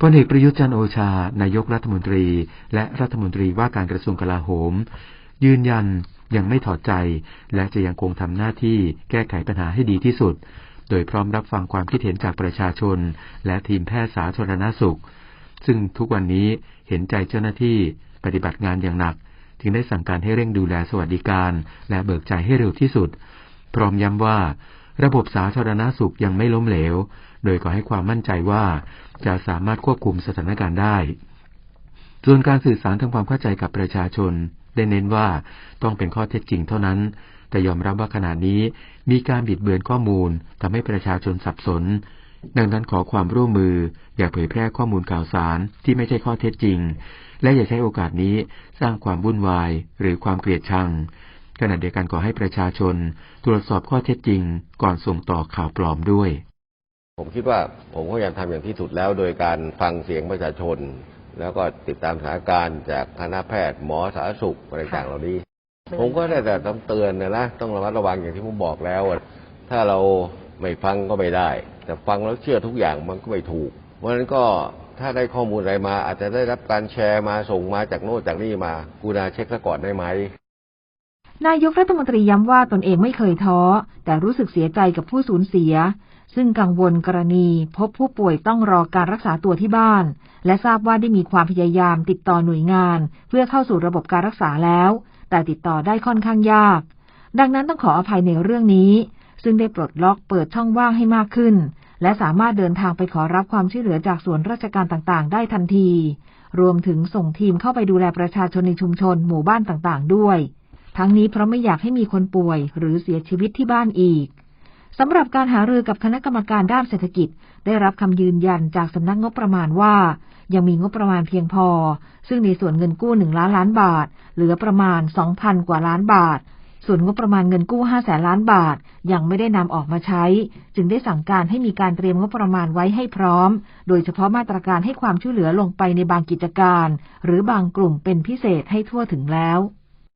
พลเอกประยุทธ์จันโอชา นายกรัฐมนตรี และรัฐมนตรีว่าการกระทรวงกลาโหม ยืนยันยังไม่ถอดใจ และจะยังคงทำหน้าที่แก้ไขปัญหาให้ดีที่สุด โดยพร้อมรับฟังความคิดเห็นจากประชาชน และทีมแพทย์สาธารณสุข ซึ่งทุกวันนี้เห็นใจเจ้าหน้าที่ปฏิบัติงานอย่างหนักจึงได้สั่งการให้เร่งดูแลสวัสดิการ และเบิกจ่ายให้เร็วที่สุด พร้อมย้ำว่า ระบบสาธารณสุขยังไม่ล้มเหลว โดยขอให้ความมั่นใจว่าจะสามารถควบคุมสถานการณ์ได้ ส่วนการสื่อสารทำความเข้าใจกับประชาชน ได้เน้นว่าต้องเป็นข้อเท็จจริงเท่านั้น แต่ยอมรับว่าขณะนี้มีการบิดเบือนข้อมูลทำให้ประชาชนสับสน ดังนั้นขอความร่วมมือ อย่าเผยแพร่ข้อมูลข่าวสารที่ไม่ใช่ข้อเท็จจริง และอย่าใช้โอกาสนี้สร้างความวุ่นวายหรือความเกลียดชัง ขณะเดียวกันขอให้ประชาชน ตรวจสอบข้อเท็จจริง ก่อนส่งต่อข่าวปลอมด้วย ผมคิดว่าผมก็ยังทำอย่างที่สุดแล้วโดยการฟังเสียงประชาชน แล้วก็ติดตามสถานการณ์จากคณะแพทย์หมอสาธารณสุขอะไรต่างๆเหล่านี้ ผมก็ได้แต่ต้องเตือนนะนะต้องระมัดระวังอย่างที่ผมบอกแล้วอะถ้าเราไม่ฟังก็ไม่ได้ แต่ฟังแล้วเชื่อทุกอย่างมันก็ไม่ถูก เพราะฉะนั้นก็ถ้าได้ข้อมูลอะไรมา อาจจะได้รับการแชร์มาส่งมาจากโน่นจากนี่มากูนาเช็คซะก่อนได้ไหม นายกรัฐมนตรีย้ำว่าตนเองไม่เคยท้อ แต่รู้สึกเสียใจกับผู้สูญเสีย ซึ่งกังวลกรณีพบผู้ป่วยต้องรอการรักษาตัวที่บ้าน และทราบว่าได้มีความพยายามติดต่อหน่วยงาน เพื่อเข้าสู่ระบบการรักษาแล้ว แต่ติดต่อได้ค่อนข้างยาก ดังนั้นต้องขออภัยในเรื่องนี้ ซึ่งได้ปลดล็อกเปิดช่องว่างให้มากขึ้น และสามารถเดินทางไปขอรับความช่วยเหลือจากส่วนราชการต่างๆ ได้ทันที รวมถึงส่งทีมเข้าไปดูแลประชาชนในชุมชนหมู่บ้านต่างๆ ด้วย ทั้งนี้เพราะไม่อยากให้มีคนป่วยหรือเสียชีวิตที่บ้านอีกสำหรับการหารือกับคณะกรรมการด้านเศรษฐกิจ ได้รับคำยืนยันจากสำนักงบประมาณว่า ยังมีงบประมาณเพียงพอ ซึ่งในส่วนเงินกู้หนึ่งล้านล้านบาท เหลือประมาณ 2,000 กว่าล้านบาท ส่วนงบประมาณเงินกู้ 5 แสนล้านบาท ยังไม่ได้นำออกมาใช้ จึงได้สั่งการให้มีการเตรียมงบประมาณไว้ให้พร้อม โดยเฉพาะมาตรการให้ความช่วยเหลือลงไปในบางกิจการ หรือบางกลุ่มเป็นพิเศษให้ทั่วถึงแล้ว